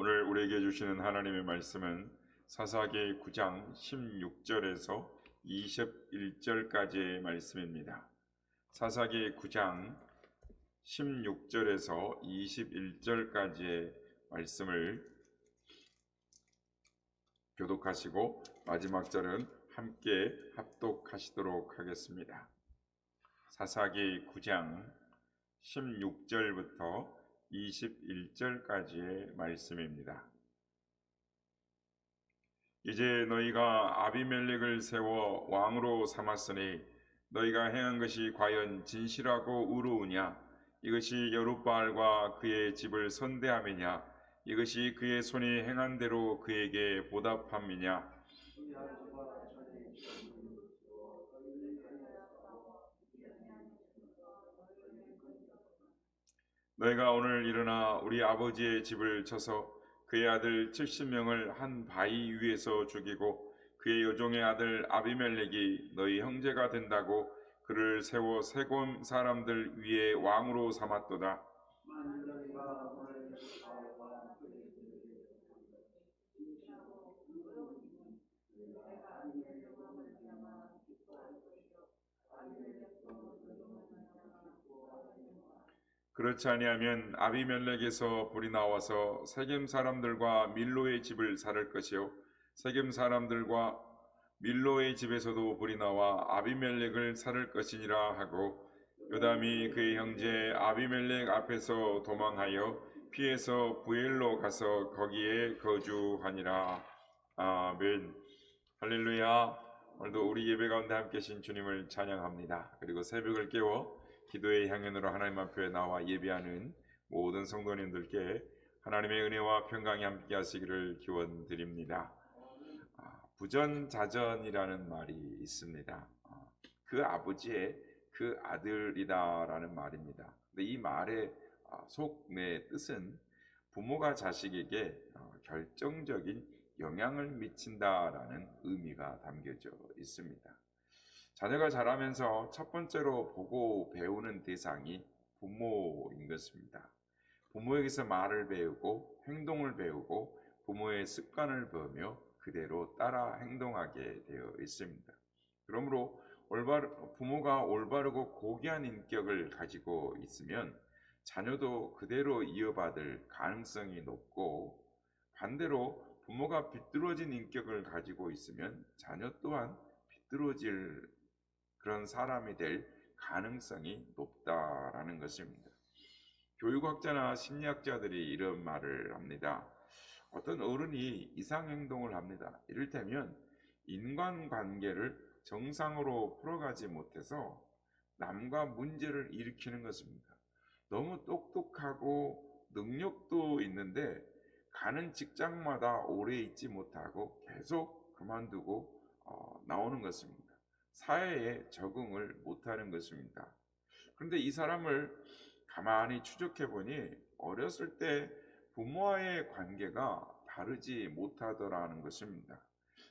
오늘 우리에게 주시는 하나님의 말씀은 사사기 9장 16절에서 21절까지의 말씀입니다. 사사기 9장 16절에서 21절까지의 말씀을 교독하시고 마지막 절은 함께 합독하시도록 하겠습니다. 사사기 9장 16절부터 21절까지의 말씀입니다. 이제 너희가 아비멜렉을 세워 왕으로 삼았으니 너희가 행한 것이 과연 진실하고 의로우냐? 이것이 여룻바알과 그의 집을 선대함이냐? 이것이 그의 손이 행한 대로 그에게 보답함이냐 너희가 오늘 일어나 우리 아버지의 집을 쳐서 그의 아들 70명을 한 바위 위에서 죽이고 그의 여종의 아들 아비멜렉이 너희 형제가 된다고 그를 세워 세곤 사람들 위에 왕으로 삼았도다. 그렇지 아니하면 아비멜렉에서 불이 나와서 세겜 사람들과 밀로의 집을 살을 것이요. 세겜 사람들과 밀로의 집에서도 불이 나와 아비멜렉을 살을 것이니라 하고 요담이 그의 형제 아비멜렉 앞에서 도망하여 피해서 부엘로 가서 거기에 거주하니라. 아멘. 할렐루야. 오늘도 우리 예배 가운데 함께 계신 주님을 찬양합니다. 그리고 새벽을 깨워 기도의 향연으로 하나님 앞에 나와 예배하는 모든 성도님들께 하나님의 은혜와 평강이 함께 하시기를 기원 드립니다. 아, 부전자전이라는 말이 있습니다. 아, 그 아버지의 그 아들이다라는 말입니다. 근데 이 말의 아, 속내 뜻은 부모가 자식에게 어, 결정적인 영향을 미친다라는 의미가 담겨져 있습니다. 자녀가 자라면서 첫 번째로 보고 배우는 대상이 부모인 것입니다. 부모에게서 말을 배우고 행동을 배우고 부모의 습관을 배우며 그대로 따라 행동하게 되어 있습니다. 그러므로 올바르, 부모가 올바르고 고귀한 인격을 가지고 있으면 자녀도 그대로 이어받을 가능성이 높고 반대로 부모가 비뚤어진 인격을 가지고 있으면 자녀 또한 비뚤어질 그런 사람이 될 가능성이 높다라는 것입니다. 교육학자나 심리학자들이 이런 말을 합니다. 어떤 어른이 이상 행동을 합니다. 이를테면 인간관계를 정상으로 풀어가지 못해서 남과 문제를 일으키는 것입니다. 너무 똑똑하고 능력도 있는데 가는 직장마다 오래 있지 못하고 계속 그만두고 어, 나오는 것입니다. 사회에 적응을 못하는 것입니다. 그런데 이 사람을 가만히 추적해 보니 어렸을 때 부모와의 관계가 다르지 못하더라는 것입니다.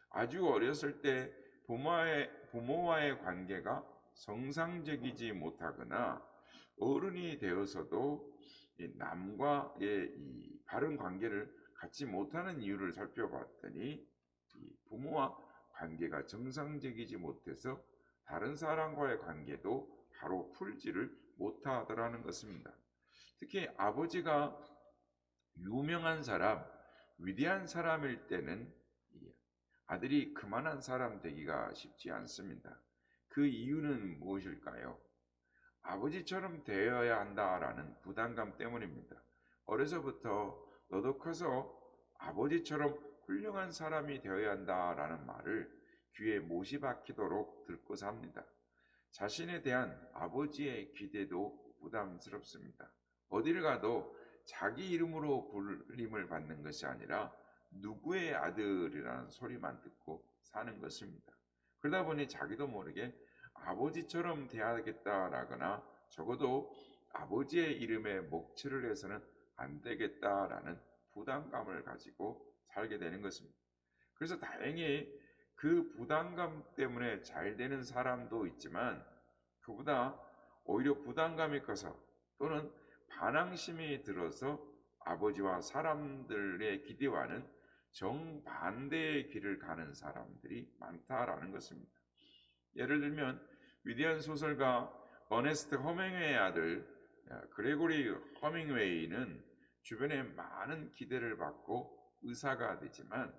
아주 어렸을 때 부모와의, 부모와의 관계가 정상적이지 못하거나 어른이 되어서도 남과의 이 바른 관계를 갖지 못하는 이유를 살펴봤더니 부모와 관계가 정상적이지 못해서 다른 사람과의 관계도 바로 풀지를 못하더라는 것입니다. 특히 아버지가 유명한 사람, 위대한 사람일 때는 아들이 그만한 사람 되기가 쉽지 않습니다. 그 이유는 무엇일까요? 아버지처럼 되어야 한다라는 부담감 때문입니다. 어려서부터 너도 커서 아버지처럼 훌륭한 사람이 되어야 한다라는 말을 귀에 못이 박히도록 듣고 삽니다. 자신에 대한 아버지의 기대도 부담스럽습니다. 어디를 가도 자기 이름으로 불림을 받는 것이 아니라 누구의 아들이라는 소리만 듣고 사는 것입니다. 그러다 보니 자기도 모르게 아버지처럼 돼야겠다라거나 적어도 아버지의 이름에 목치를 해서는 안 되겠다라는 부담감을 가지고 살게 되는 것입니다. 그래서 다행히 그 부담감 때문에 잘 되는 사람도 있지만 그보다 오히려 부담감이 커서 또는 반항심이 들어서 아버지와 사람들의 기대와는 정반대의 길을 가는 사람들이 많다라는 것입니다. 예를 들면 위대한 소설가 어네스트 허밍웨이의 아들 어, 그레고리 허밍웨이는 주변에 많은 기대를 받고 의사가 되지만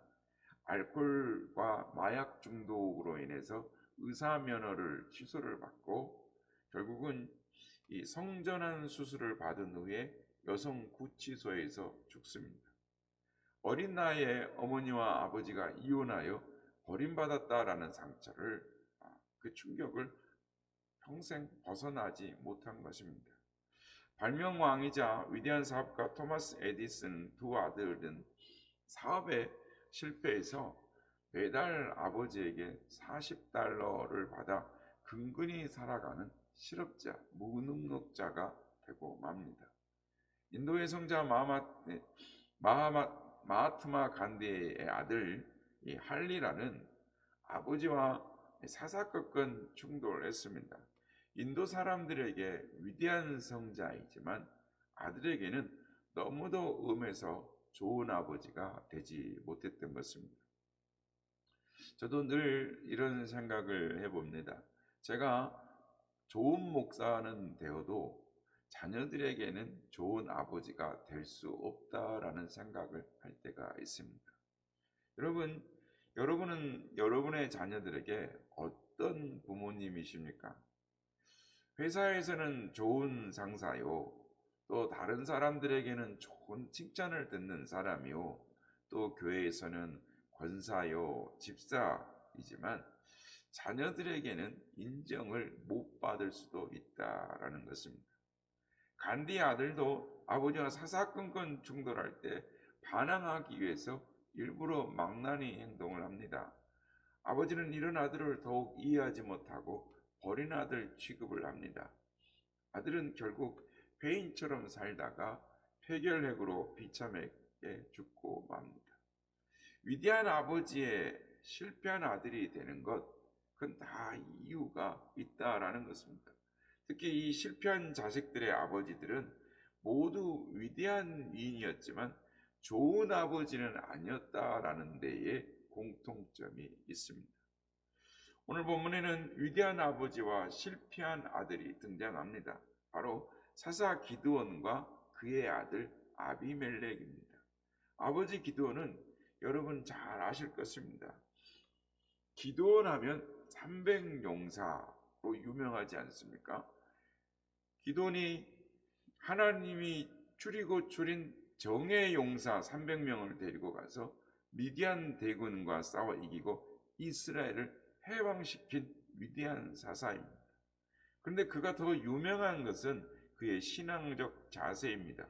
알코올과 마약 중독으로 인해서 의사 면허를 취소를 받고 결국은 이 성전환 수술을 받은 후에 여성 구치소에서 죽습니다. 어린 나이에 어머니와 아버지가 이혼하여 버림받았다라는 상처를 아, 그 충격을 평생 벗어나지 못한 것입니다. 발명왕이자 위대한 사업가 토마스 에디슨 두 아들은 사업에 실패해서 매달 아버지에게 40달러를 받아 근근히 살아가는 실업자, 무능력자가 되고 맙니다. 인도의 성자 마하마, 마하마, 마하트마 간디의 아들 이 할리라는 아버지와 사사건건 충돌을 했습니다. 인도 사람들에게 위대한 성자이지만 아들에게는 너무도 음해서 좋은 아버지가 되지 못했던 것입니다. 저도 늘 이런 생각을 해봅니다. 제가 좋은 목사는 되어도 자녀들에게는 좋은 아버지가 될 수 없다라는 생각을 할 때가 있습니다. 여러분, 여러분은 여러분의 자녀들에게 어떤 부모님이십니까? 회사에서는 좋은 상사요. 또 다른 사람들에게는 좋은 칭찬을 듣는 사람이요. 또 교회에서는 권사요, 집사이지만 자녀들에게는 인정을 못 받을 수도 있다라는 것입니다. 간디 아들도 아버지와 사사건건 충돌할 때 반항하기 위해서 일부러 망나니 행동을 합니다. 아버지는 이런 아들을 더욱 이해하지 못하고 버린 아들 취급을 합니다. 아들은 결국 회인처럼 살다가 폐결핵으로 비참하게 죽고 맙니다. 위대한 아버지의 실패한 아들이 되는 것, 그건 다 이유가 있다라는 것입니다. 특히 이 실패한 자식들의 아버지들은 모두 위대한 위인이었지만 좋은 아버지는 아니었다라는 데에 공통점이 있습니다. 오늘 본문에는 위대한 아버지와 실패한 아들이 등장합니다. 바로 사사 기드원과 그의 아들 아비멜렉입니다. 아버지 기드원은 여러분 잘 아실 것입니다. 기드원 하면 300용사로 유명하지 않습니까? 기돈이 하나님이 추리고 추린 정의 용사 300명을 데리고 가서 미디안 대군과 싸워 이기고 이스라엘을 해방시킨 위대한 사사입니다. 그런데 그가 더 유명한 것은 그의 신앙적 자세입니다.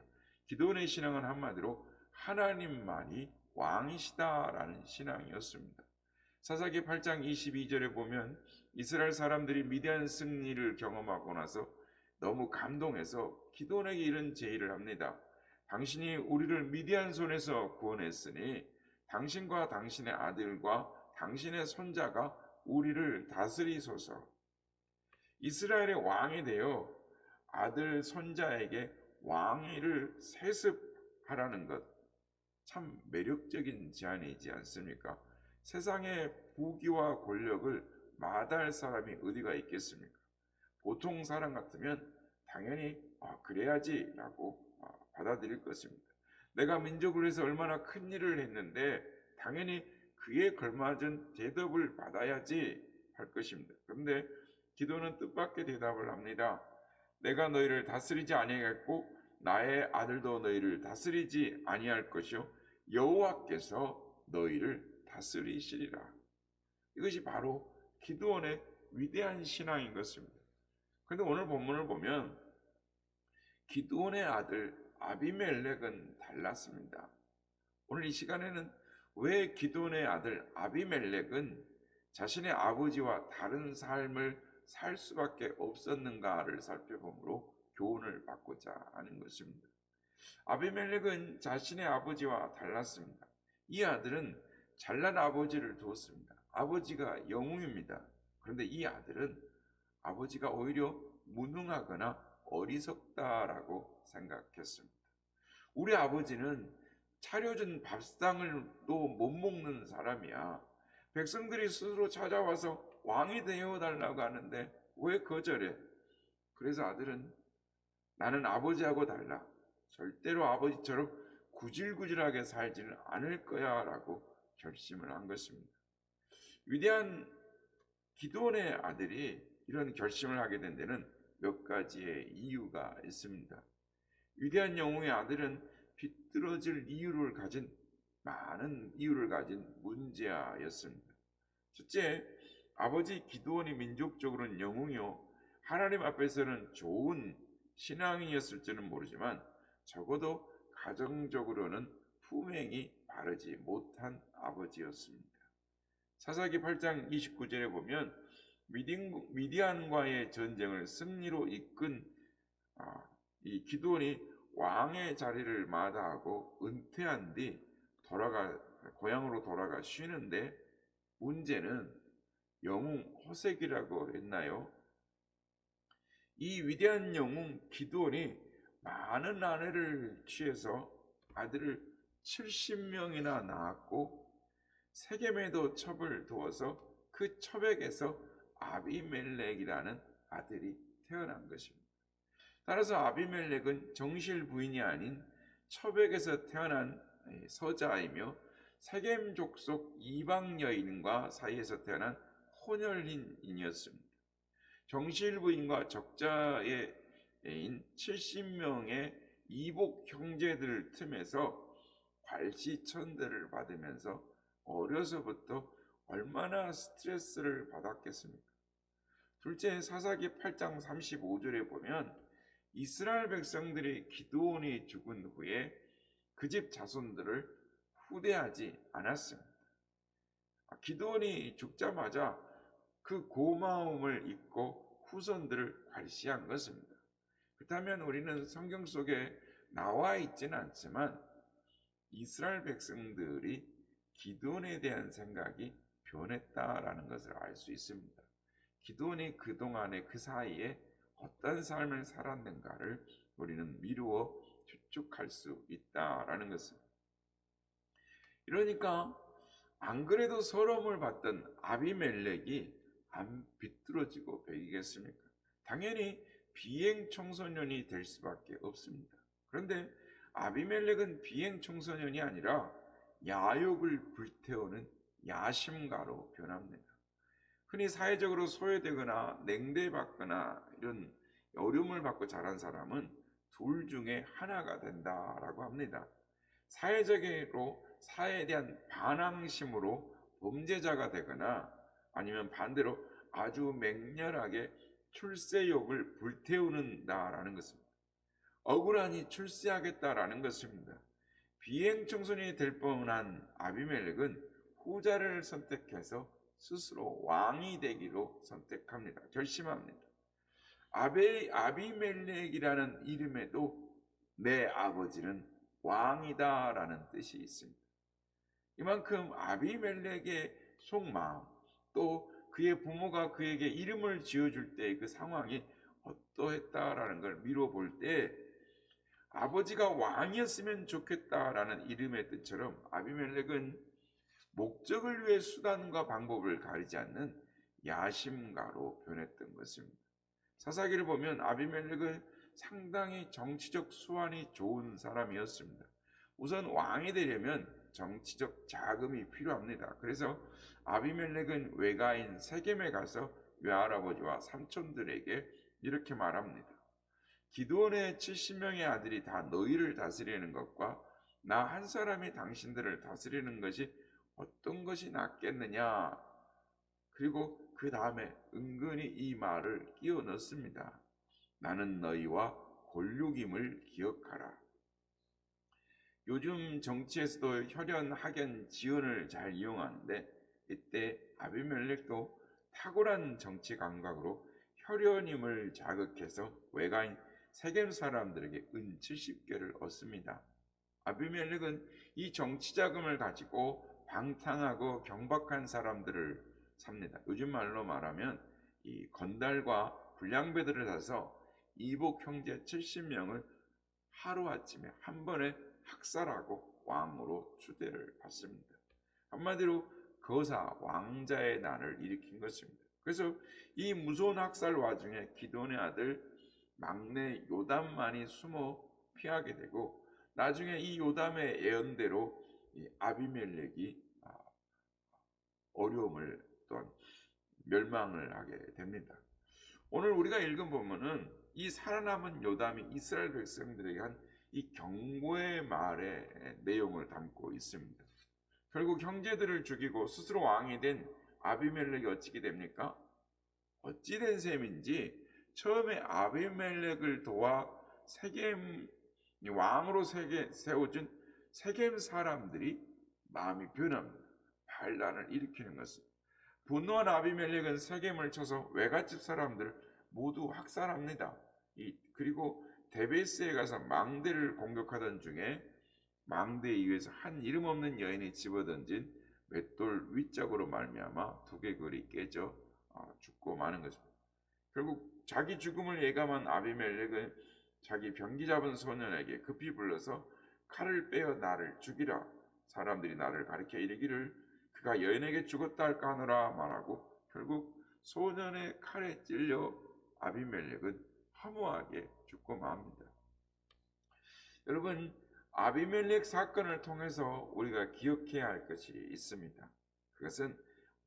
기도원의 신앙은 한마디로 하나님만이 왕이시다라는 신앙이었습니다. 사사기 8장 22절에 보면 이스라엘 사람들이 미디안 승리를 경험하고 나서 너무 감동해서 기도원에게 이런 제의를 합니다. 당신이 우리를 미디안 손에서 구원했으니 당신과 당신의 아들과 당신의 손자가 우리를 다스리소서. 이스라엘의 왕이 되어 아들 손자에게 왕위를 세습하라는 것 참 매력적인 제안이지 않습니까? 세상의 부귀와 권력을 마다할 사람이 어디가 있겠습니까? 보통 사람 같으면 당연히 아, 그래야지라고 아, 받아들일 것입니다. 내가 민족을 위해서 얼마나 큰 일을 했는데 당연히 그에 걸맞은 대답을 받아야지 할 것입니다. 그런데 기도는 뜻밖의 대답을 합니다. 내가 너희를 다스리지 아니하겠고 나의 아들도 너희를 다스리지 아니할 것이요 여호와께서 너희를 다스리시리라. 이것이 바로 기도원의 위대한 신앙인 것입니다. 그런데 오늘 본문을 보면 기도원의 아들 아비멜렉은 달랐습니다. 오늘 이 시간에는 왜 기도원의 아들 아비멜렉은 자신의 아버지와 다른 삶을 살 수밖에 없었는가를 살펴보므로 교훈을 받고자 하는 것입니다. 아비멜렉은 자신의 아버지와 달랐습니다. 이 아들은 잘난 아버지를 두었습니다. 아버지가 영웅입니다. 그런데 이 아들은 아버지가 오히려 무능하거나 어리석다라고 생각했습니다. 우리 아버지는 차려준 밥상을도 못 먹는 사람이야. 백성들이 스스로 찾아와서 왕이 되어 달라고 하는데 왜 거절해? 그래서 아들은 나는 아버지하고 달라. 절대로 아버지처럼 구질구질하게 살지는 않을 거야 라고 결심을 한 것입니다. 위대한 기도원의 아들이 이런 결심을 하게 된 데는 몇 가지의 이유가 있습니다. 위대한 영웅의 아들은 비뚤어질 이유를 가진 많은 이유를 가진 문제아였습니다. 첫째, 아버지 기도원이 민족적으로는 영웅이요 하나님 앞에서는 좋은 신앙이었을지는 모르지만 적어도 가정적으로는 품행이 바르지 못한 아버지였습니다. 사사기 8장 29절에 보면 미디안과의 전쟁을 승리로 이끈 아, 이 기도원이 왕의 자리를 마다하고 은퇴한 뒤 돌아가 고향으로 돌아가 쉬는데 문제는 영웅 호색이라고 했나요? 이 위대한 영웅 기도원이 많은 아내를 취해서 아들을 70명이나 낳았고 세겜에도 첩을 두어서 그 첩에게서 아비멜렉이라는 아들이 태어난 것입니다. 따라서 아비멜렉은 정실 부인이 아닌 첩에게서 태어난 서자이며 세겜 족속 이방 여인과 사이에서 태어난 혼혈인이었습니다. 정실 부인과 적자의 인 70명의 이복 형제들 틈에서 괄시천대를 받으면서 어려서부터 얼마나 스트레스를 받았겠습니까? 둘째 사사기 8장 35절에 보면 이스라엘 백성들이 기도원이 죽은 후에 그 집 자손들을 후대하지 않았습니다. 아, 기도원이 죽자마자 그 고마움을 잊고 후손들을 괄시한 것입니다. 그렇다면 우리는 성경 속에 나와 있지는 않지만 이스라엘 백성들이 기도원에 대한 생각이 변했다라는 것을 알 수 있습니다. 기도원이 그동안의 그 사이에 어떤 삶을 살았는가를 우리는 미루어 추측할 수 있다라는 것입니다. 이러니까 안 그래도 서러움을 받던 아비멜렉이 안 비뚤어지고 배기겠습니까? 당연히 비행 청소년이 될 수밖에 없습니다. 그런데 아비멜렉은 비행 청소년이 아니라 야욕을 불태우는 야심가로 변합니다. 흔히 사회적으로 소외되거나 냉대받거나 이런 어려움을 받고 자란 사람은 둘 중에 하나가 된다라고 합니다. 사회적으로 사회에 대한 반항심으로 범죄자가 되거나 아니면 반대로 아주 맹렬하게 출세욕을 불태우는다라는 것입니다. 억울하니 출세하겠다라는 것입니다. 비행 청소년이 될 뻔한 아비멜렉은 후자를 선택해서 스스로 왕이 되기로 선택합니다. 결심합니다. 아베, 아비멜렉이라는 이름에도 내 아버지는 왕이다라는 뜻이 있습니다. 이만큼 아비멜렉의 속마음 또 그의 부모가 그에게 이름을 지어줄 때 그 상황이 어떠했다라는 걸 미뤄 볼 때 아버지가 왕이었으면 좋겠다라는 이름의 뜻처럼 아비멜렉은 목적을 위해 수단과 방법을 가리지 않는 야심가로 변했던 것입니다. 사사기를 보면 아비멜렉은 상당히 정치적 수완이 좋은 사람이었습니다. 우선 왕이 되려면 정치적 자금이 필요합니다. 그래서 아비멜렉은 외가인 세겜에 가서 외할아버지와 삼촌들에게 이렇게 말합니다. 기도원의 70명의 아들이 다 너희를 다스리는 것과 나 한 사람이 당신들을 다스리는 것이 어떤 것이 낫겠느냐. 그리고 그 다음에 은근히 이 말을 끼워 넣습니다. 나는 너희와 권력임을 기억하라. 요즘 정치에서도 혈연, 학연, 지연을 잘 이용하는데 이때 아비멜렉도 탁월한 정치 감각으로 혈연임을 자극해서 외가인 세겜 사람들에게 은 70개를 얻습니다. 아비멜렉은 이 정치 자금을 가지고 방탕하고 경박한 사람들을 삽니다. 요즘 말로 말하면 이 건달과 불량배들을 사서 이복 형제 70명을 하루아침에 한 번에 학살하고 왕으로 추대를 받습니다. 한마디로 거사 왕자의 난을 일으킨 것입니다. 그래서 이 무서운 학살 와중에 기돈의 아들 막내 요담만이 숨어 피하게 되고 나중에 이 요담의 예언대로 이 아비멜렉이 아, 어려움을 또한 멸망을 하게 됩니다. 오늘 우리가 읽은 본문은 이 살아남은 요담이 이스라엘 백성들에게 한 이 경고의 말의 내용을 담고 있습니다. 결국 형제들을 죽이고 스스로 왕이 된 아비멜렉이 어찌게 됩니까? 어찌 된 셈인지 처음에 아비멜렉을 도와 세겜 왕으로 세게 세워준 세겜 사람들이 마음이 변합니다. 반란을 일으키는 것은 분노한 아비멜렉은 세겜을 쳐서 외갓집 사람들을 모두 학살합니다. 이, 그리고 데베스에 가서 망대를 공격하던 중에 망대에 의해서 한 이름 없는 여인이 집어던진 맷돌 윗짝으로 말미암아 두 개골이 깨져 어, 죽고 마는 것입니다. 결국 자기 죽음을 예감한 아비멜렉은 자기 병기 잡은 소년에게 급히 불러서 칼을 빼어 나를 죽이라 사람들이 나를 가리켜 이르기를 그가 여인에게 죽었다 할까 하노라 말하고 결국 소년의 칼에 찔려 아비멜렉은 허무하게 죽고 맙니다. 여러분 아비멜렉 사건을 통해서 우리가 기억해야 할 것이 있습니다. 그것은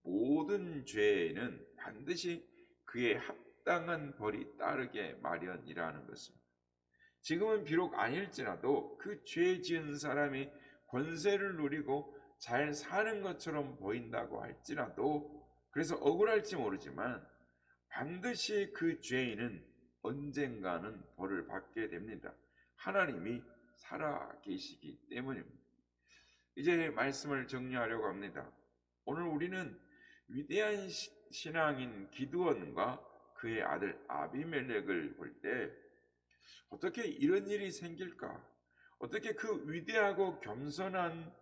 모든 죄에는 반드시 그의 합당한 벌이 따르게 마련이라는 것입니다. 지금은 비록 아닐지라도 그 죄 지은 사람이 권세를 누리고 잘 사는 것처럼 보인다고 할지라도 그래서 억울할지 모르지만 반드시 그 죄인은 언젠가는 벌을 받게 됩니다. 하나님이 살아 계시기 때문입니다. 이제 말씀을 정리하려고 합니다. 오늘 우리는 위대한 신앙인 기드원과 그의 아들 아비멜렉을 볼 때 어떻게 이런 일이 생길까? 어떻게 그 위대하고 겸손한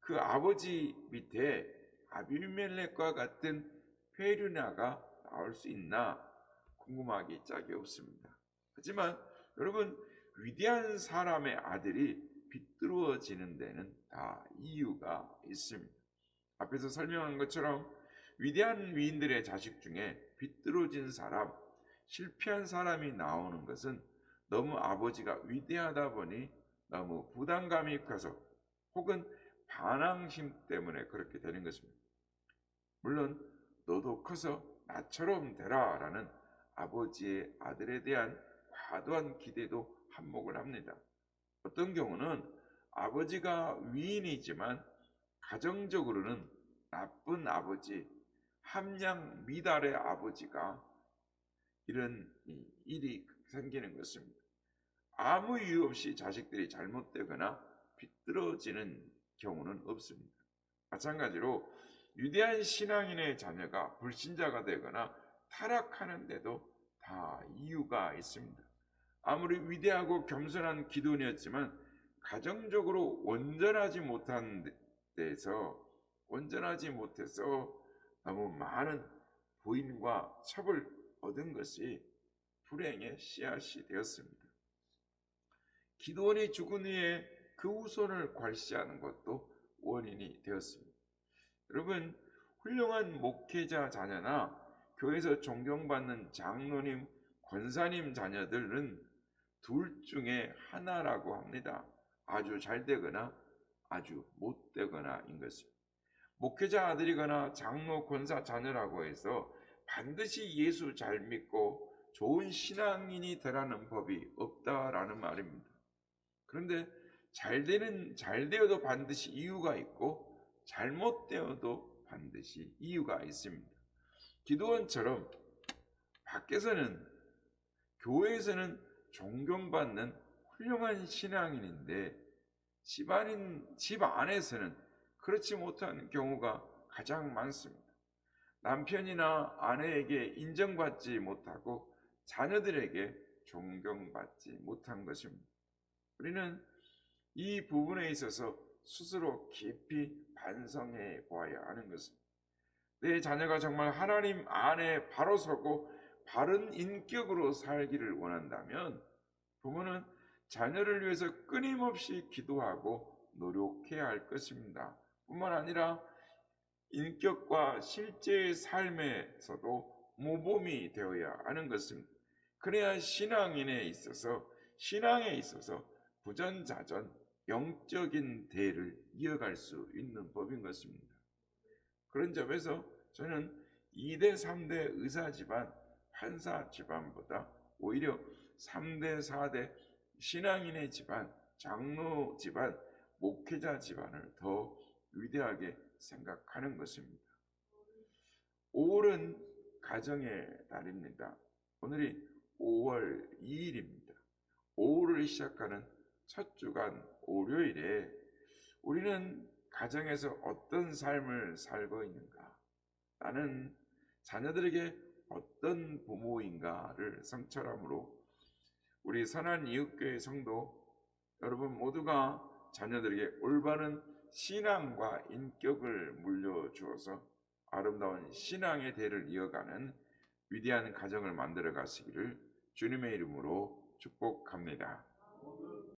그 아버지 밑에 아비멜렉과 같은 페류나가 나올 수 있나 궁금하기 짝이 없습니다. 하지만 여러분 위대한 사람의 아들이 비뚤어지는 데는 다 이유가 있습니다. 앞에서 설명한 것처럼 위대한 위인들의 자식 중에 비뚤어진 사람, 실패한 사람이 나오는 것은 너무 아버지가 위대하다 보니 너무 부담감이 커서 혹은 반항심 때문에 그렇게 되는 것입니다. 물론 너도 커서 나처럼 되라 라는 아버지의 아들에 대한 과도한 기대도 한몫을 합니다. 어떤 경우는 아버지가 위인이지만 가정적으로는 나쁜 아버지, 함량 미달의 아버지가 이런 일이 생기는 것입니다. 아무 이유 없이 자식들이 잘못되거나 비뚤어지는 경우는 없습니다. 마찬가지로 유대한 신앙인의 자녀가 불신자가 되거나 타락하는데도 다 이유가 있습니다. 아무리 위대하고 겸손한 기도이었지만 가정적으로 온전하지 못한 데서 온전하지 못해서 너무 많은 부인과 첩을 얻은 것이 불행의 씨앗이 되었습니다. 기도원이 죽은 후에 그 후손을 괄시하는 것도 원인이 되었습니다. 여러분, 훌륭한 목회자 자녀나 교회에서 존경받는 장로님, 권사님 자녀들은 둘 중에 하나라고 합니다. 아주 잘 되거나 아주 못 되거나인 것입니다. 목회자 아들이거나 장로 권사 자녀라고 해서 반드시 예수 잘 믿고 좋은 신앙인이 되라는 법이 없다라는 말입니다. 그런데 잘 되는 잘 되어도 반드시 이유가 있고 잘못되어도 반드시 이유가 있습니다. 기도원처럼 밖에서는 교회에서는 존경받는 훌륭한 신앙인인데 집안인 집 안에서는 그렇지 못한 경우가 가장 많습니다. 남편이나 아내에게 인정받지 못하고 자녀들에게 존경받지 못한 것입니다. 우리는 이 부분에 있어서 스스로 깊이 반성해 보아야 하는 것입니다. 내 자녀가 정말 하나님 안에 바로 서고 바른 인격으로 살기를 원한다면 부모는 자녀를 위해서 끊임없이 기도하고 노력해야 할 것입니다. 뿐만 아니라 인격과 실제의 삶에서도 모범이 되어야 하는 것입니다. 그래야 신앙인에 있어서 신앙에 있어서 부전자전 영적인 대를 이어갈 수 있는 법인 것입니다. 그런 점에서 저는 2대 3대 의사 집안, 판사 집안보다 오히려 3대 4대 신앙인의 집안, 장로 집안, 목회자 집안을 더 위대하게 생각하는 것입니다. 5월은 가정의 달입니다. 오늘이 5월 2일입니다. 5월을 시작하는 첫 주간 월요일에 우리는 가정에서 어떤 삶을 살고 있는가? 나는 자녀들에게 어떤 부모인가를 성찰함으로 우리 선한 이웃교회 성도 여러분 모두가 자녀들에게 올바른 신앙과 인격을 물려주어서 아름다운 신앙의 대를 이어가는 위대한 가정을 만들어 가시기를 주님의 이름으로 축복합니다.